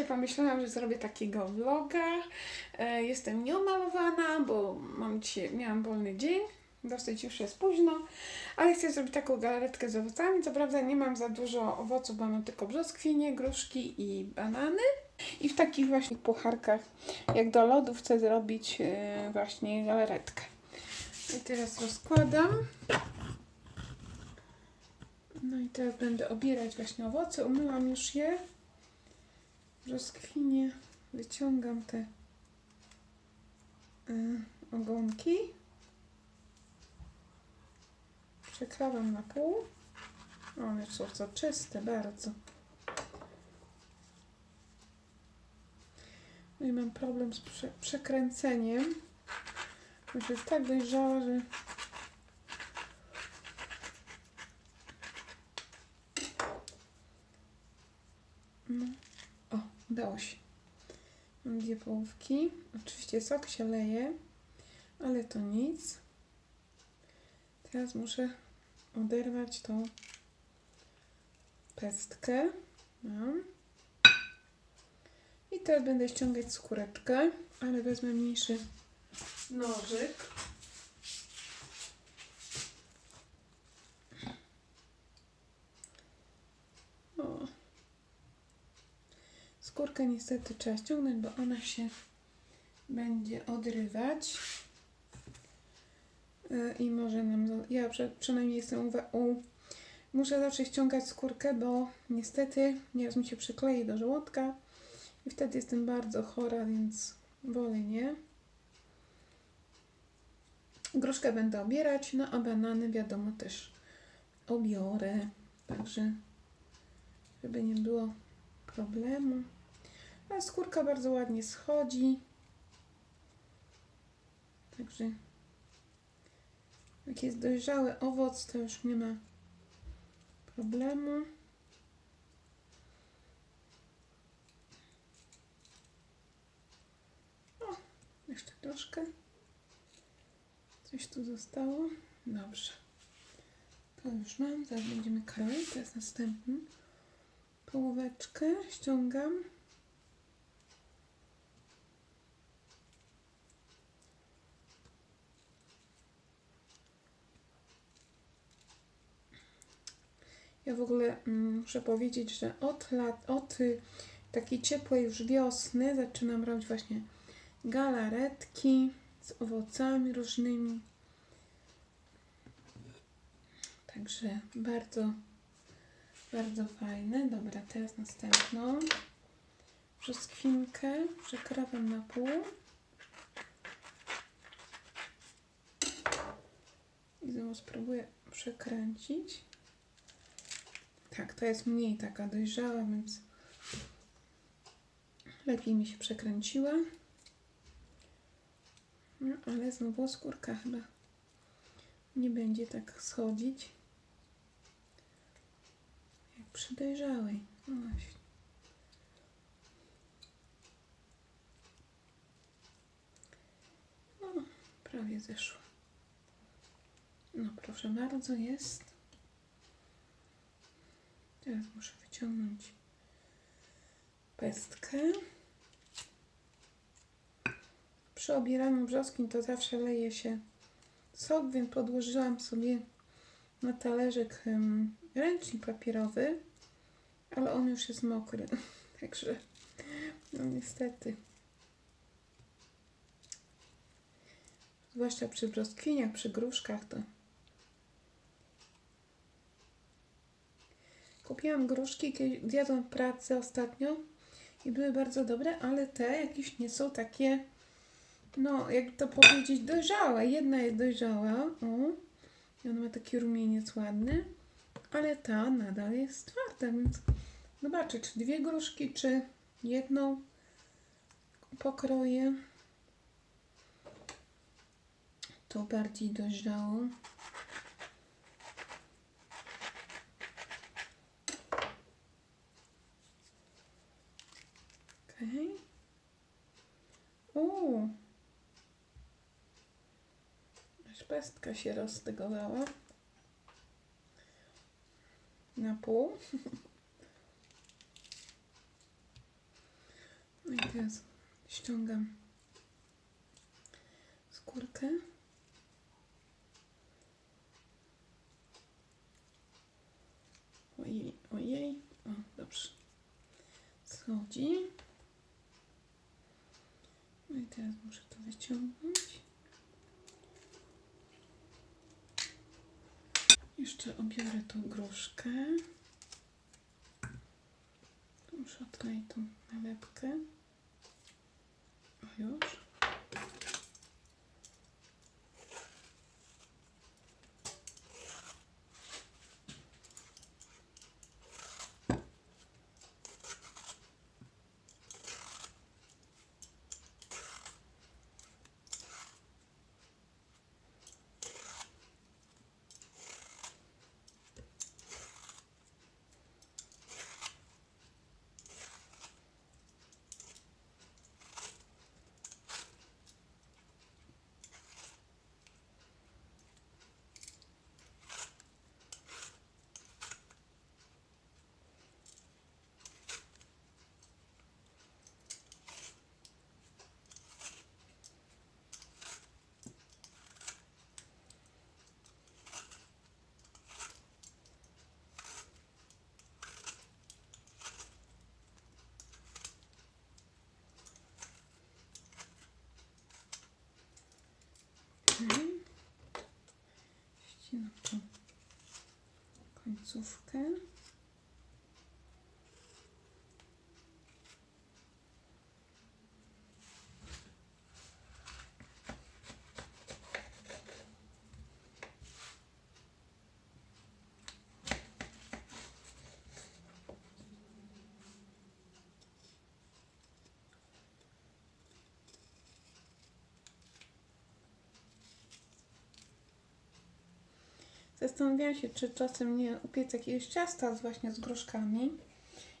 dzisiaj pomyślałam, że zrobię takiego vloga. E, Jestem nieomalowana, bo mam dzisiaj, miałam wolny dzień. Dosyć już jest późno, ale chcę zrobić taką galaretkę z owocami. Co prawda nie mam za dużo owoców, bo mam tylko brzoskwinie, gruszki i banany. I w takich właśnie pucharkach, jak do lodów, chcę zrobić e, właśnie galaretkę. I teraz rozkładam. No i teraz będę obierać właśnie owoce. Umyłam już je. Brzoskwinie. Wyciągam te y, ogonki. Przekrawam na pół. One są soczyste bardzo. No i mam problem z prze przekręceniem. Już jest tak dojrzała, że No. O, udało się. Mam dwie połówki. Oczywiście sok się leje, ale to nic. Teraz muszę oderwać tą pestkę. Mam. I teraz będę ściągać skóreczkę, ale wezmę mniejszy nożyk. O. Skórkę niestety trzeba ściągnąć, bo ona się będzie odrywać. Yy, I może nam. Ja przynajmniej jestem u. Muszę zawsze ściągać skórkę, bo niestety nieraz mi się przyklei do żołądka i wtedy jestem bardzo chora, więc wolę nie. Gruszkę będę obierać, no a banany wiadomo też obiorę. Także, żeby nie było problemu. A skórka bardzo ładnie schodzi. Także jak jest dojrzały owoc, to już nie ma problemu. O, jeszcze troszkę. Coś tu zostało. Dobrze. To już mam. Zaraz będziemy kroić. Teraz następny połóweczkę ściągam. Ja w ogóle mm, muszę powiedzieć, że od lat, od y, takiej ciepłej już wiosny zaczynam robić właśnie galaretki z owocami różnymi. Także bardzo bardzo fajne. Dobra, teraz następną. Brzoskwinkę przekrawam na pół. I znowu spróbuję przekręcić. Tak, to jest mniej taka dojrzała, więc lepiej mi się przekręciła. No, ale znowu skórka chyba nie będzie tak schodzić przy dojrzałej. No właśnie. No, prawie zeszło. No, proszę bardzo, jest. Teraz muszę wyciągnąć pestkę. Przy obieraniu brzoskwiń to zawsze leje się sok, więc podłożyłam sobie na talerzyk ręcznik papierowy, ale on już jest mokry, także no niestety. Zwłaszcza przy brzoskwiniach, przy gruszkach to. Kupiłam gruszki, kiedyś zjadłam w pracy ostatnio i były bardzo dobre, ale te jakieś nie są takie, no jak to powiedzieć, dojrzałe. Jedna jest dojrzała, o, i ona ma taki rumieniec ładny, ale ta nadal jest twarda, więc zobaczę, czy dwie gruszki, czy jedną pokroję. To bardziej dojrzałą. Okej. Uuu. Aż pestka się roztygowała. Na pół. No i teraz ściągam skórkę. Ojej, ojej. O, dobrze. Schodzi. Teraz muszę to wyciągnąć. Jeszcze obiorę tą gruszkę. Muszę odkleić tą nalepkę. O już. Okej. Ścinam tą końcówkę. Zastanawiałam się, czy czasem nie upiec jakiegoś ciasta z właśnie z groszkami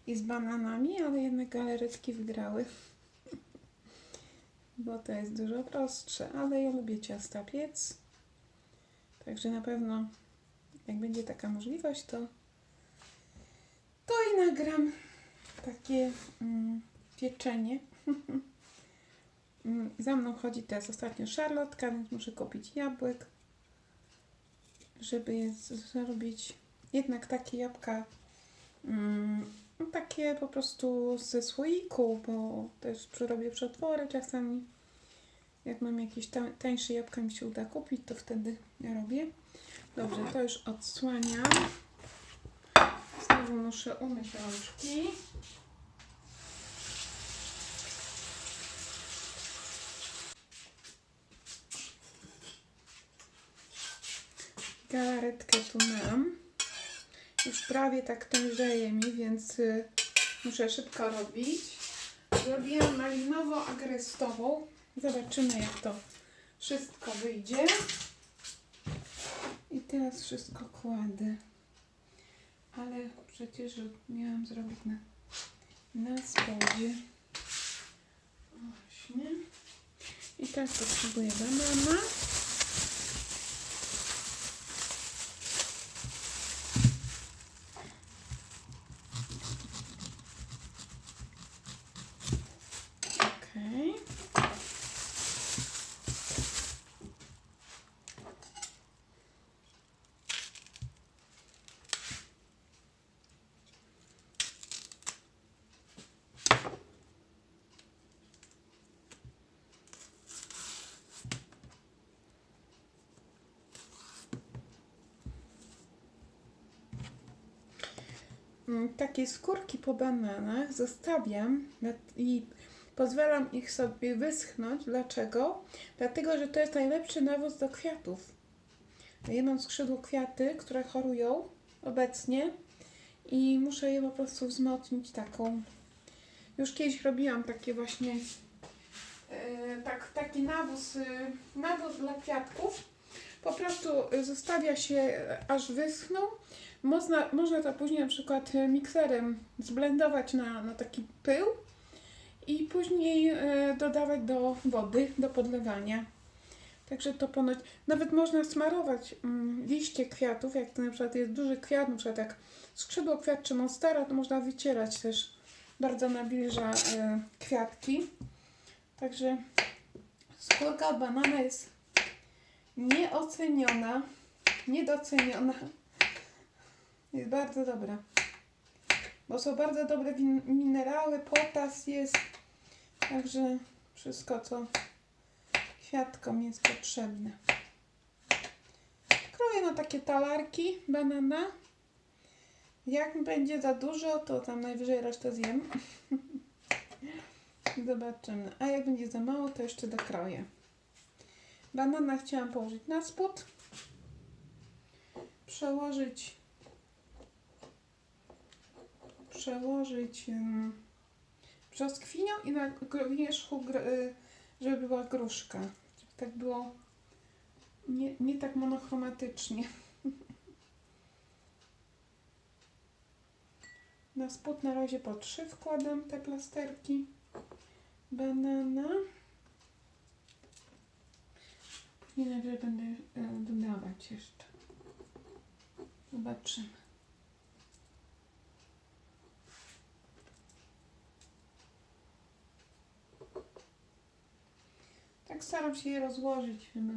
i z bananami, ale jednak galaretki wygrały. Bo to jest dużo prostsze, ale ja lubię ciasta piec. Także na pewno jak będzie taka możliwość, to to i nagram takie mm, pieczenie. Mm, Za mną chodzi teraz ostatnio szarlotka, więc muszę kupić jabłek żeby zrobić jednak takie jabłka mm, no takie po prostu ze słoiku, bo też robię przetwory czasami. Jak mam jakieś ta- tańsze jabłka mi się uda kupić, to wtedy robię. Dobrze, to już odsłaniam. Znowu muszę umyć rączki. Galaretkę tu mam. Już prawie tak tężeje mi, więc y, muszę szybko robić. Zrobiłam malinowo-agrestową. Zobaczymy jak to wszystko wyjdzie. I teraz wszystko kładę. Ale przecież miałam zrobić na, na spodzie. Właśnie. I teraz potrzebuję banana. Okej. Mm, Takie skórki po bananach zostawiam i pozwalam ich sobie wyschnąć. Dlaczego? Dlatego, że to jest najlepszy nawóz do kwiatów. Ja mam skrzydło kwiaty, które chorują obecnie i muszę je po prostu wzmocnić taką. Już kiedyś robiłam takie właśnie e, tak, taki nawóz, e, nawóz dla kwiatków. Po prostu e, zostawia się aż wyschną. Można, można to później na przykład e, mikserem zblendować na, na taki pył i później e, dodawać do wody, do podlewania. Także to ponoć, nawet można smarować mm, liście kwiatów, jak to na przykład jest duży kwiat, na przykład jak skrzydło kwiat czy monstera, to można wycierać też bardzo nawilża e, kwiatki. Także skórka banana jest nieoceniona, niedoceniona. Jest bardzo dobra. Bo są bardzo dobre minerały, potas jest. Także wszystko, co kwiatkom jest potrzebne. Kroję na takie talarki banana. Jak będzie za dużo, to tam najwyżej resztę zjem. Zobaczymy. A jak będzie za mało, to jeszcze dokroję. Banana chciałam położyć na spód. Przełożyć przełożyć brzoskwinią i na wierzchu, y, żeby była gruszka. Żeby tak było nie, nie tak monochromatycznie. Na spód na razie po trzy wkładam te plasterki banana. Później najwyżej będę y, dodawać jeszcze. Zobaczymy. Tak staram się je rozłożyć, żeby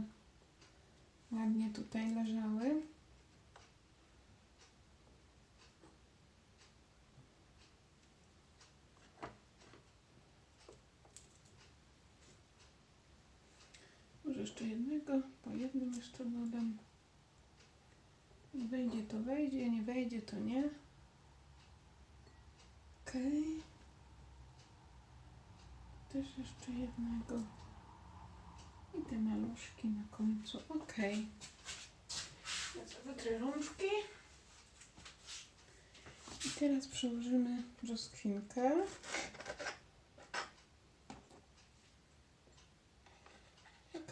ładnie tutaj leżały. Może jeszcze jednego, po jednym jeszcze dodam. Wejdzie to wejdzie, nie wejdzie to nie. Okej. Też jeszcze jednego. I te maluszki na końcu. Sobie wytrę rączki. I teraz przełożymy brzoskwinkę.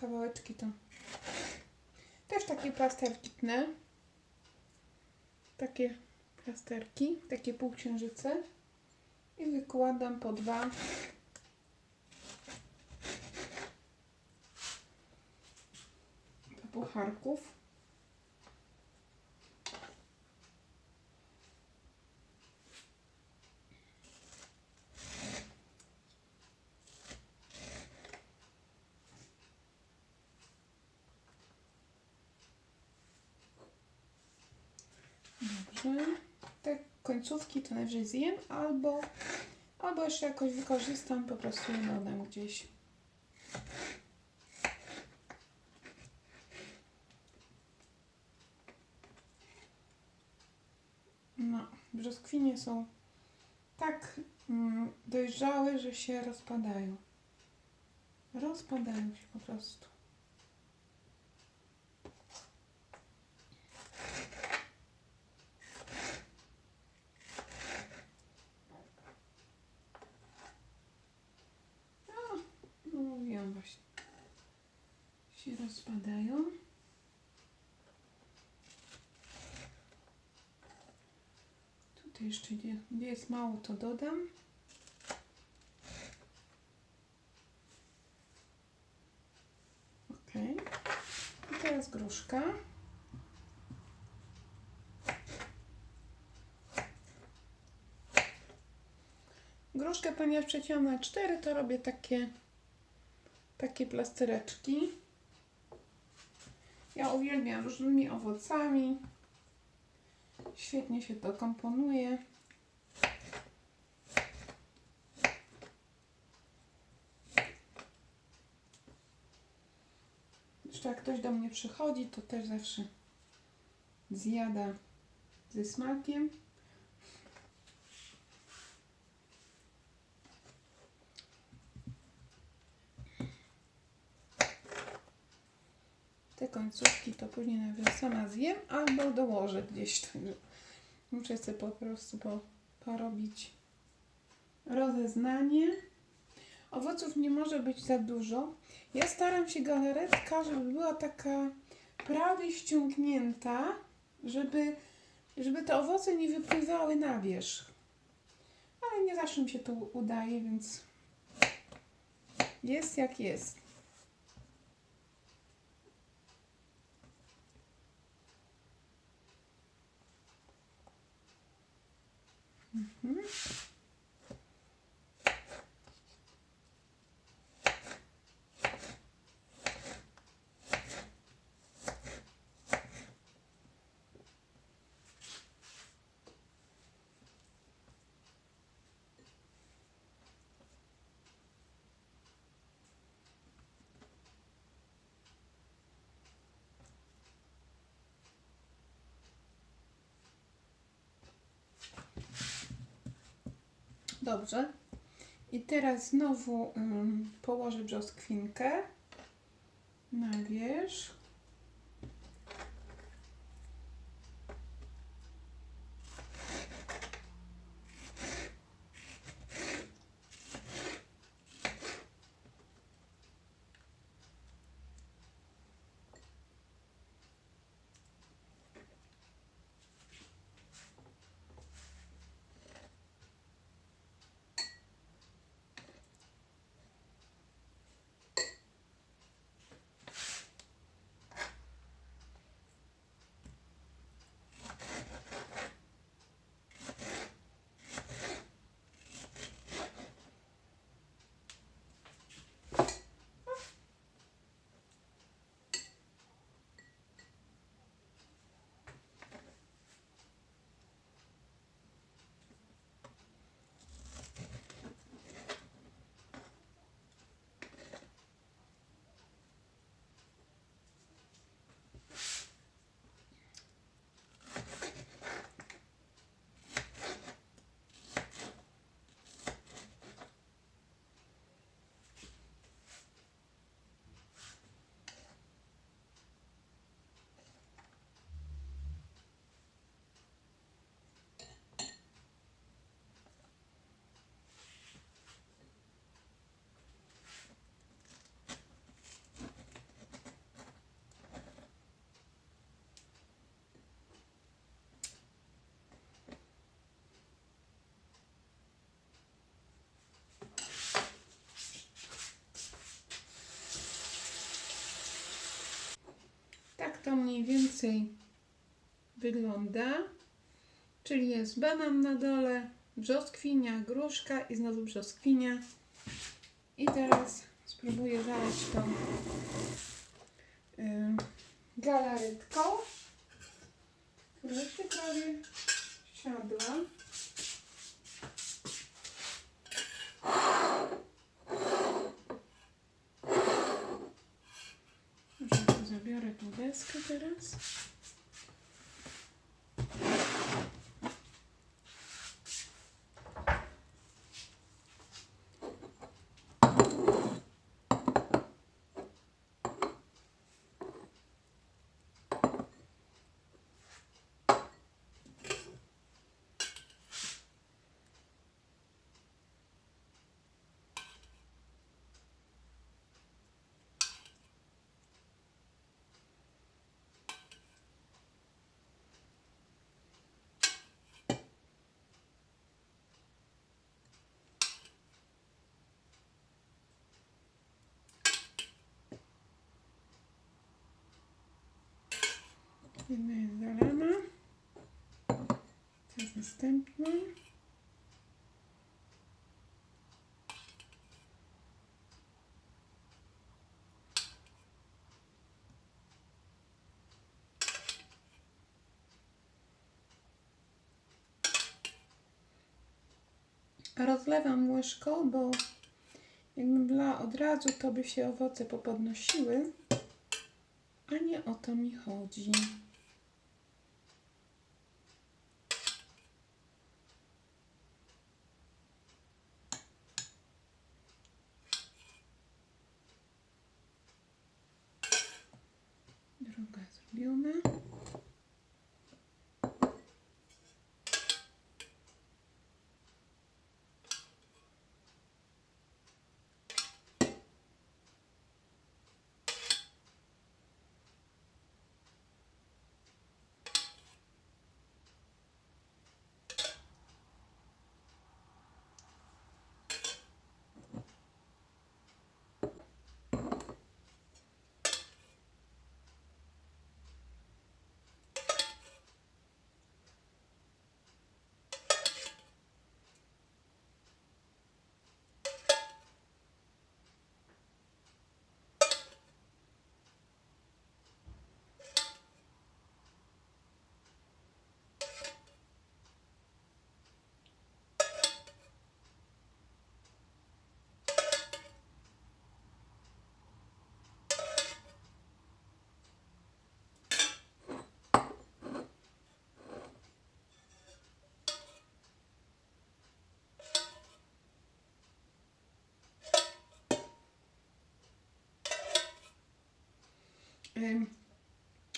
Kawałeczki to też takie plasterki tnę. Takie plasterki, takie półksiężyce. I wykładam po dwa do pucharków. Dobrze. Te końcówki to najwyżej zjem albo, albo jeszcze jakoś wykorzystam, po prostu je dodam gdzieś. No, brzoskwinie są tak mm, dojrzałe, że się rozpadają. Rozpadają się po prostu. A, no mówiłam właśnie. Się rozpadają. Tutaj jeszcze gdzie, gdzie jest mało, to dodam. Ok. I teraz gruszka. Gruszkę, ponieważ przeciąłam na cztery, to robię takie, takie plastereczki. Ja uwielbiam różnymi owocami. Świetnie się to komponuje. Jeszcze jak ktoś do mnie przychodzi, to też zawsze zjada ze smakiem. Końcówki to później nawet sama zjem albo dołożę gdzieś. Także muszę sobie po prostu po, porobić rozeznanie. Owoców nie może być za dużo. Ja staram się galaretka, żeby była taka prawie ściągnięta, żeby, żeby te owoce nie wypływały na wierzch. Ale nie zawsze mi się to udaje, więc jest jak jest. Mm -hmm. Dobrze. I teraz znowu ym, położę brzoskwinkę na wierzch. Tak to mniej więcej wygląda. Czyli jest banan na dole, brzoskwinia, gruszka i znowu brzoskwinia. I teraz spróbuję zalać tą yy, galaretką, się prawie siadła. Może tu zabiorę tą deskę teraz. Jedna jest zalana. Teraz następna. Rozlewam łyżką, bo jakbym wlała od razu, to by się owoce popodnosiły. A nie o to mi chodzi.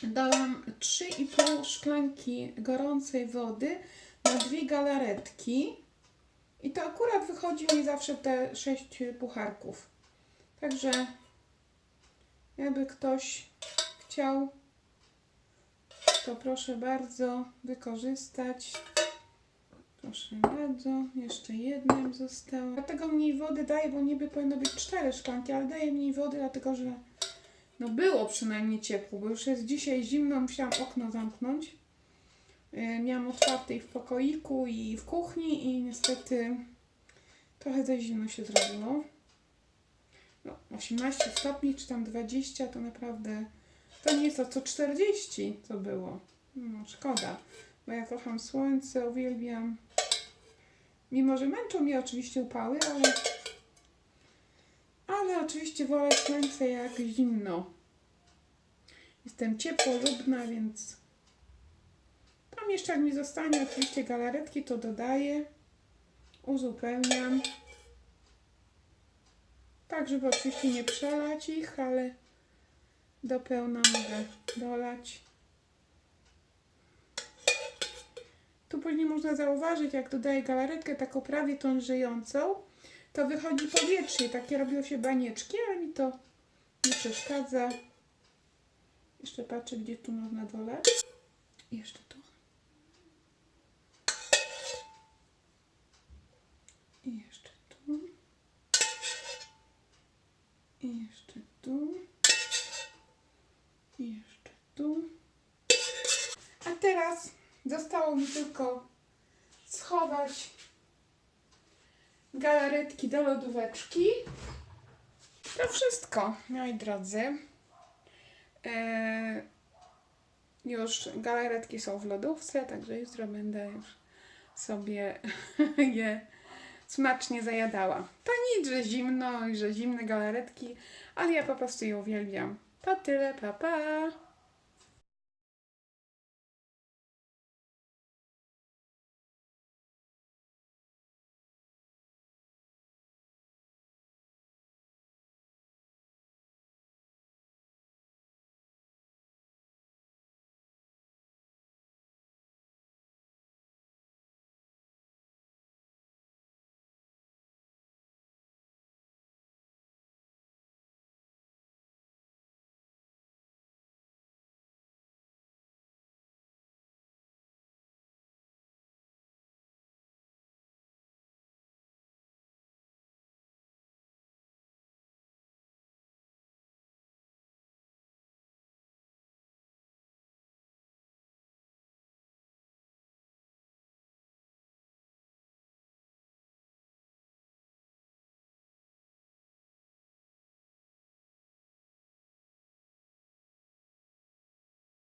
Dałam 3,5 szklanki gorącej wody na dwie galaretki. I to akurat wychodzi mi zawsze te 6 pucharków. Także jakby ktoś chciał, to proszę bardzo wykorzystać. Proszę bardzo, jeszcze jednym zostało. Dlatego mniej wody daję, bo niby powinno być 4 szklanki, ale daję mniej wody, dlatego że no było przynajmniej ciepło, bo już jest dzisiaj zimno, musiałam okno zamknąć. Yy, Miałam otwarte i w pokoiku, i w kuchni, i niestety trochę za zimno się zrobiło. No, 18 stopni, czy tam 20, to naprawdę to nie to co 40, co było. No, szkoda, bo ja kocham słońce, uwielbiam. Mimo, że męczą mnie oczywiście upały, ale ale oczywiście wolę słońce jak zimno. Jestem ciepłolubna, więc tam jeszcze jak mi zostanie oczywiście galaretki, to dodaję, uzupełniam. Tak, żeby oczywiście nie przelać ich, ale do pełna mogę dolać. Tu później można zauważyć, jak dodaję galaretkę taką prawie tą żyjącą, to wychodzi powietrze. Takie robią się banieczki, ale mi to nie przeszkadza. Jeszcze patrzę, gdzie tu można dolać. Jeszcze tu. I jeszcze tu. I jeszcze tu. I jeszcze tu. A teraz zostało mi tylko schować galaretki do lodóweczki. To wszystko, moi drodzy. Eee, już galaretki są w lodówce, także jutro będę już sobie je smacznie zajadała. To nic, że zimno i że zimne galaretki, ale ja po prostu je uwielbiam. To tyle, pa pa!